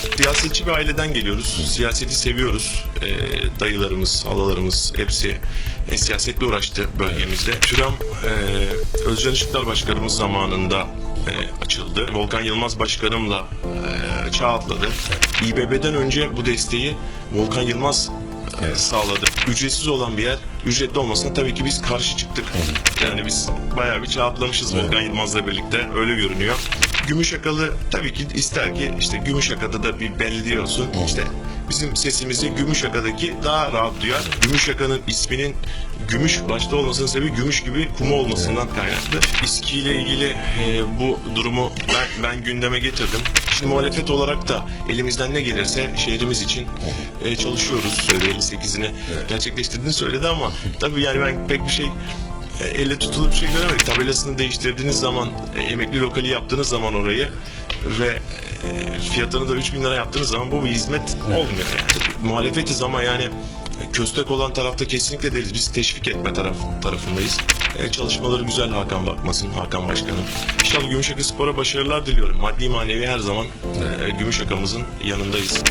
Siyasetçi bir aileden geliyoruz. Siyaseti seviyoruz. Ee, dayılarımız, halalarımız hepsi e, siyasetle uğraştı bölgemizde. Türam e, Özcan Işıklar Başkanımız zamanında e, açıldı. Volkan Yılmaz Başkanımla e, çağ atladı. İBB'den önce bu desteği Volkan Yılmaz e, sağladı. Ücretsiz olan bir yer, ücretli olmasına tabii ki biz karşı çıktık. Yani biz bayağı bir çağ atlamışız Volkan Yılmaz'la birlikte. Öyle görünüyor. Gümüşakalı tabii ki ister ki işte Gümüşaka'da da bir belediye olsun. İşte bizim sesimizi Gümüşaka'daki daha rahat duyar. Gümüşaka'nın isminin gümüş başta olmasının sebebi gümüş gibi kuma olmasından kaynaklı. İSKİ ile ilgili e, bu durumu ben, ben gündeme getirdim. Şimdi muhalefet olarak da elimizden ne gelirse şehrimiz için e, çalışıyoruz. 58'ini gerçekleştirdiğini söyledi ama tabii yani ben pek bir şey e, elle tutulup bir şey göremedik. Tabelasını değiştirdiğiniz zaman, e, emekli lokali yaptığınız zaman orayı ve e, fiyatını da 3000 lira yaptığınız zaman bu bir hizmet olmuyor yani. Muhalefetiz ama yani köstek olan tarafta kesinlikle değiliz. Biz teşvik etme taraf, tarafındayız. E, çalışmaları güzel Hakan Bakmasın, Hakan Başkanım. İnşallah Gümüşhaka Spor'a başarılar diliyorum. Maddi manevi her zaman e, Gümüşhaka'mızın yanındayız.